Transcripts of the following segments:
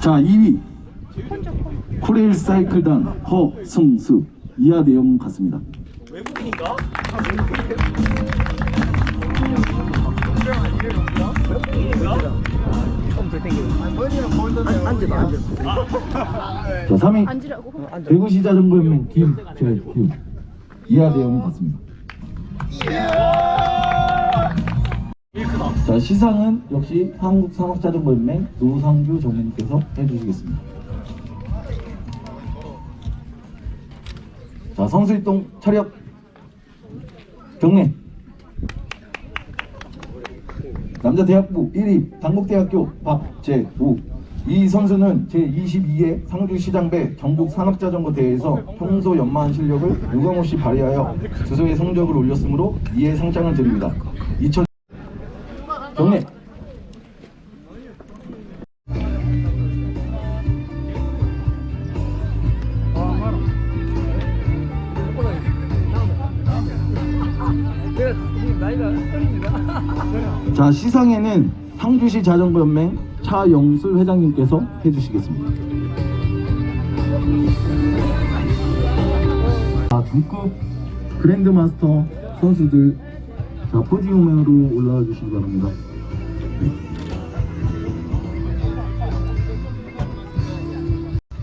자 2위 코레일 사이클단 허승수 이하 내용 같습니다. 자 3위 앉으라고. 대구시 자전거연맹 김재규 이하 내용 같습니다. 자 시상은 역시 한국산업자전거연맹 노상규 정무님께서 해주시겠습니다. 자 선수 이동 차렷 경례 남자 대학부 1위 당국대학교 박재우 이 선수는 제22회 상주시장배 전국산업자전거 대회에서 평소 연마한 실력을 유감없이 발휘하여 주소의 성적을 올렸으므로 이에 상장을 드립니다. 2000 경례 자 시상에는 상주시 자전거연맹 차영술 회장님께서 해주시겠습니다. 자 중급 그랜드마스터 선수들 자 포디움으로 올라와 주시기 바랍니다.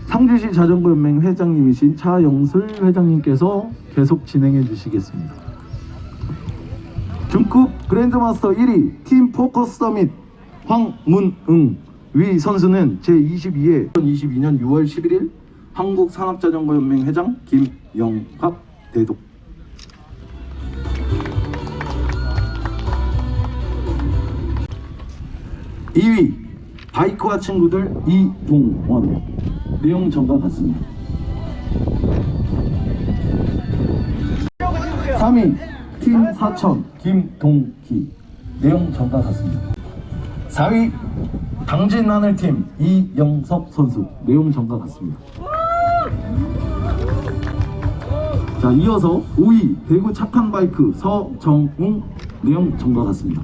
상주시 자전거연맹 회장님이신 차영술 회장님께서 계속 진행해 주시겠습니다. 중급 그랜드마스터 1위 팀 포커스 서밋 황문응. 위 선수는 제22회 2022년 6월 11일 한국산업자전거연맹 회장 김영갑 대독. 2위 바이크와 친구들 이동원 내용 전과 같습니다. 3위 팀 사천 김동기. 내용 전과 같습니다. 4위 당진 하늘팀 이영석 선수. 내용 전과 같습니다. 자 이어서 5위 대구 착한 바이크 서정웅. 내용 전과 같습니다.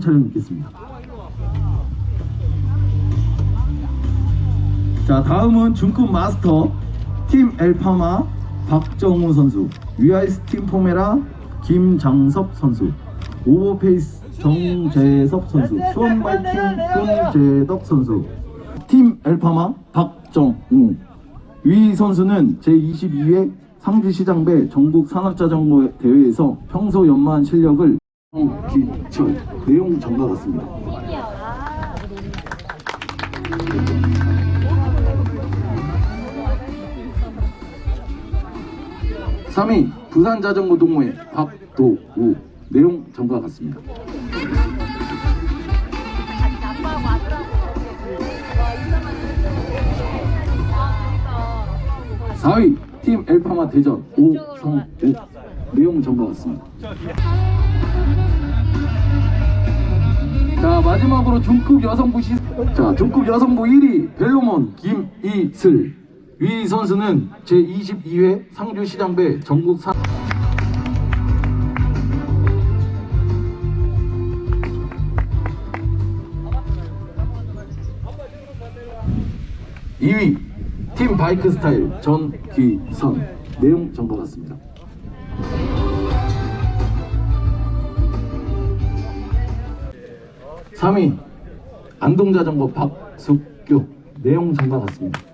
촬영 있겠습니다 자 다음은 중급 마스터 팀 엘파마 박정우 선수 위아이스 팀 포메라 김장섭 선수 오버페이스 정재석 선수 수원바이킹 손재덕 선수 팀 엘파마 박정우 위 선수는 제22회 상주시장배 전국 산업자전거 대회에서 평소 연마한 실력을 기철 내용 전과 같습니다. 삼위 부산자전거 동호회 박도우 내용 전과 같습니다. 아빠하고 아들하고. 와, 4위 팀 엘파마 대전 오성우 내용 전과 같습니다. 자 마지막으로 중급 여성부 시... 자 중급 여성부 1위 벨로몬 김이슬 위 선수는 제22회 상주시장배 전국 사... 이위팀 바이크 스타일 전기선 내용 전과 같습니다. 삼위 안동자전거 박숙규 내용 전과 같습니다.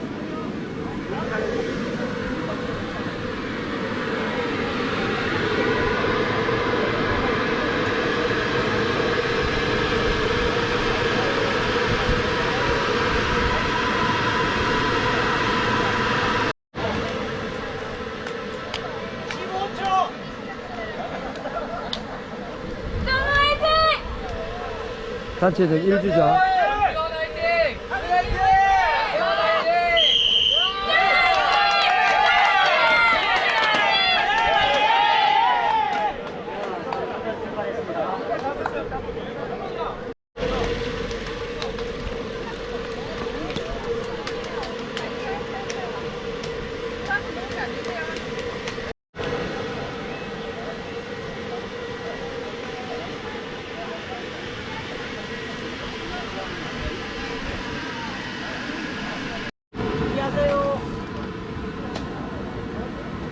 단체전 1주자.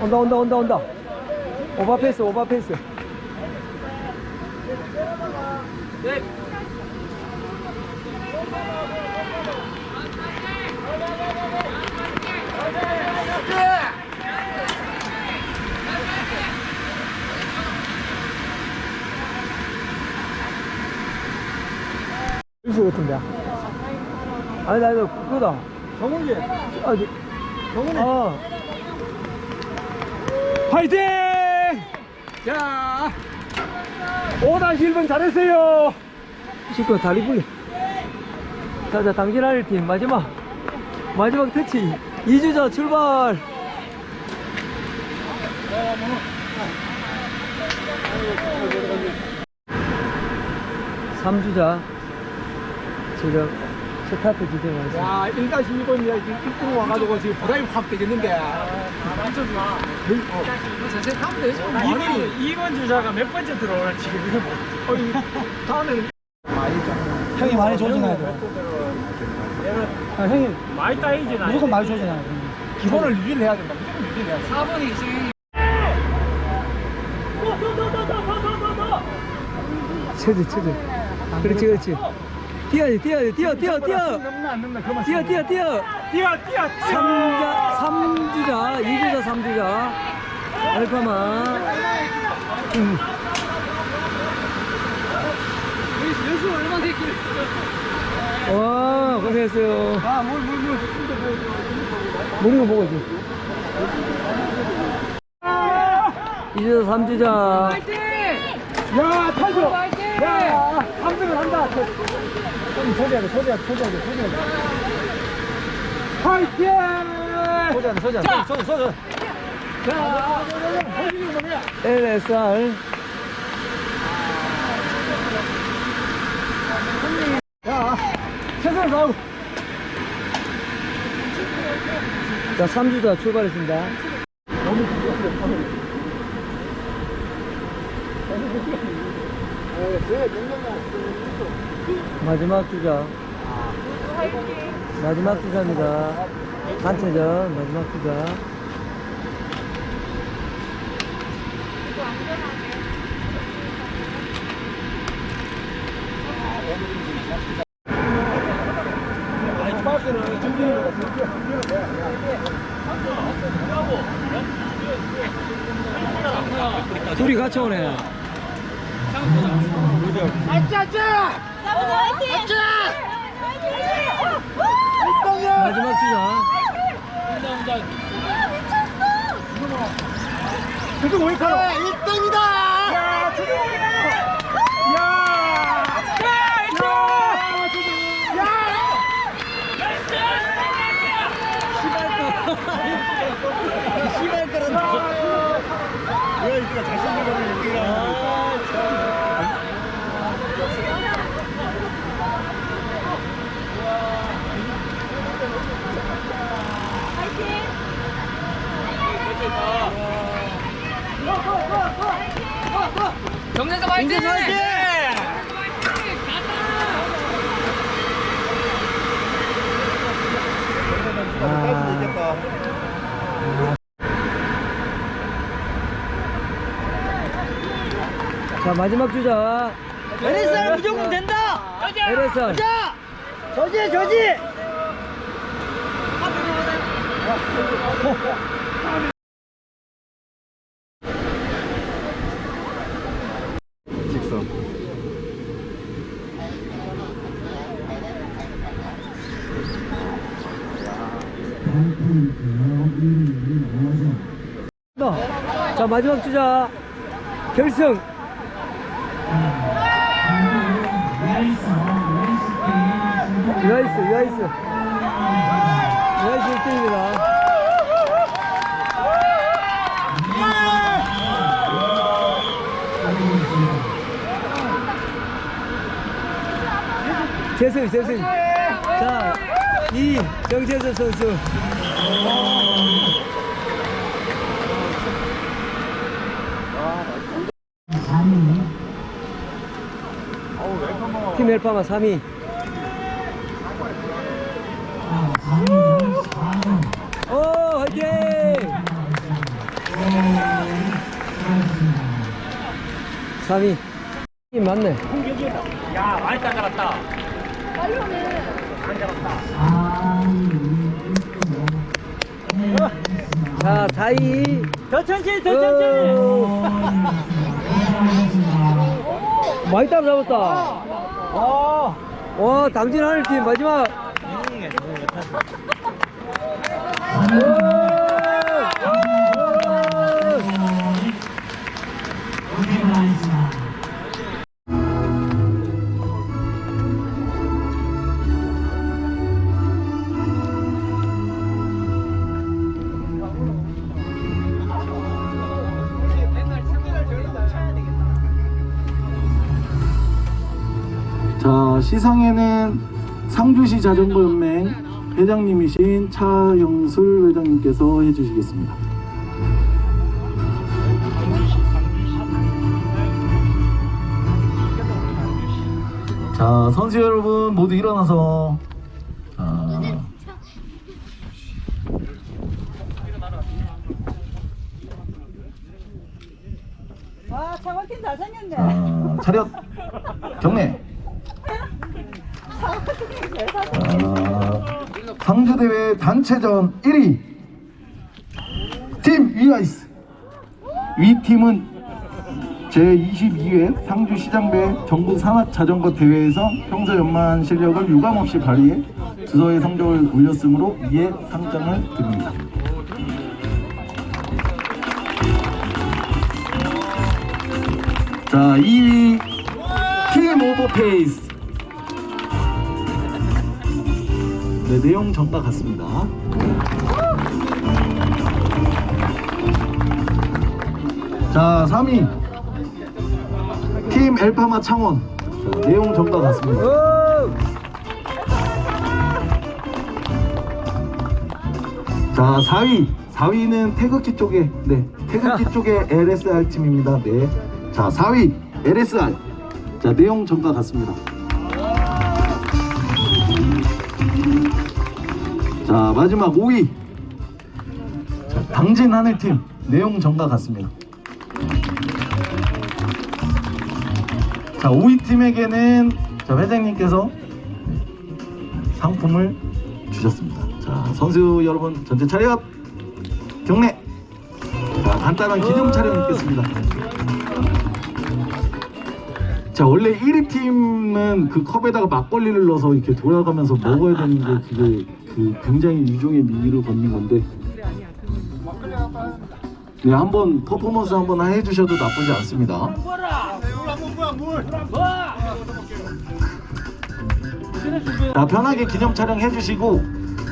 온다 온다 온다 온다. 오버페이스 오버페이스. 일수 같은데. 아니 나 이거 그거다. 정훈이. 아, 정훈이. 아. 화이팅! 자, 5-1번 잘했어요. 시끄러 다리 불리. 자, 자, 당진할 팀 마지막. 마지막 터치. 2주자 출발. 삼주자 지금 스타트 지점에서 야, 1-2번이야. 지금 입구 와가지고 지금 부담이 확 되겠는데. 이번 이번 주자가 몇 번째 들어올지 지금 어이, 다음에는 형이 많이 조져놔야 돼. 아, 형이 많이 따이진 않아. 무조건 많이 돼. 기본을 유지를 해야 된다. 무조건 유지를 해야 된다. 체지 체지. 그렇지 그렇지. 뛰어야지 뛰어야지 뛰어 뛰어 뛰어. 그만. 뛰어 뛰어 뛰어. 뛰어 뛰어 삼자 삼주자 이주자 삼주자 알파마. 음. 와 고생했어요. 아, 물, 물, 물. 먹는 거 먹어야지. 이주자 삼주자. 야, 탈수! 야, 3등을 한다. 좀 돼, 소리야 돼, 소리야 돼. 화이팅! 소자 소자 소자 소자. 자? LSR. 야, 최선을 다하고. 자, 3주자 출발했습니다. 마지막 주자. 마지막 주자입니다. 단체전 마지막 주자. 둘이 같이 오네. 마지막 주자. 그거 왜 타요? 1등이다! 야, 주동이다! 야! 야, 1등! 야! 시발 거란다. 정선수 화이팅! 자, 마지막 주자. LSR 무조건 된다. LSR. 자, 저지 저지. 자, 마지막 주자. 결승. 유아이스, 유아이스. 유아이스 1등입니다. 재승, 재승. 자, 이 정재선 선수. 팀 헬파마 3위. 오, 화이팅! 3위. 팀 맞네. 야 많이 따라갔다 자, 4위. 더 천천히 더 천천히. 많이 따라 잡았다. 어. 와, 당진 하늘팀 마지막. 자 시상에는 상주시 자전거연맹 회장님이신 차영술 회장님께서 해주시겠습니다. 자 선수 여러분 모두 일어나서 자, 와, 창원팀 잘생겼네. 자, 차렷 경례 자, 상주대회 단체전 1위. 팀 위아이스. 위 팀은 제22회 상주시장배 전국 산악 자전거 대회에서 평소 연만 실력을 유감없이 발휘해 주서의 성적을 올렸으므로 이에 상장을 드립니다. 자 2위 팀 오버페이스 네 내용 전과 같습니다. 자 3위. 팀 엘파마 창원. 자, 내용 전과 같습니다. 오! 자 4위. 4위는 태극기 쪽에 네 태극기 쪽에 LSR 팀입니다. 네자 4위. LSR 자 내용 전과 같습니다 자 마지막 5위 자, 당진 하늘팀 내용 전과 같습니다 자 5위 팀에게는 자 회장님께서 상품을 주셨습니다. 자, 선수 여러분 전체 차렷 경례. 자, 간단한 기념 촬영 있겠습니다. 자, 원래 1위 팀은 그 컵에다가 막걸리를 넣어서 이렇게 돌아가면서 먹어야 되는 게 그게 그 굉장히 유종의 미를 걷는 건데. 네, 한번 퍼포먼스 한번 해주셔도 나쁘지 않습니다. 자, 편하게 기념 촬영 해주시고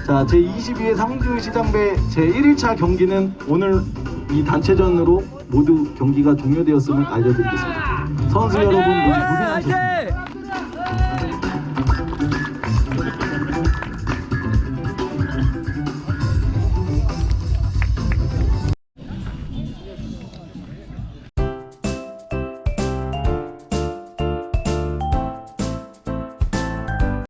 자, 제 22회 상주시장배 제 1일차 경기는 오늘 이 단체전으로 모두 경기가 종료되었음을 알려드리겠습니다. 선수 여러분 모두 고생하셨습니다.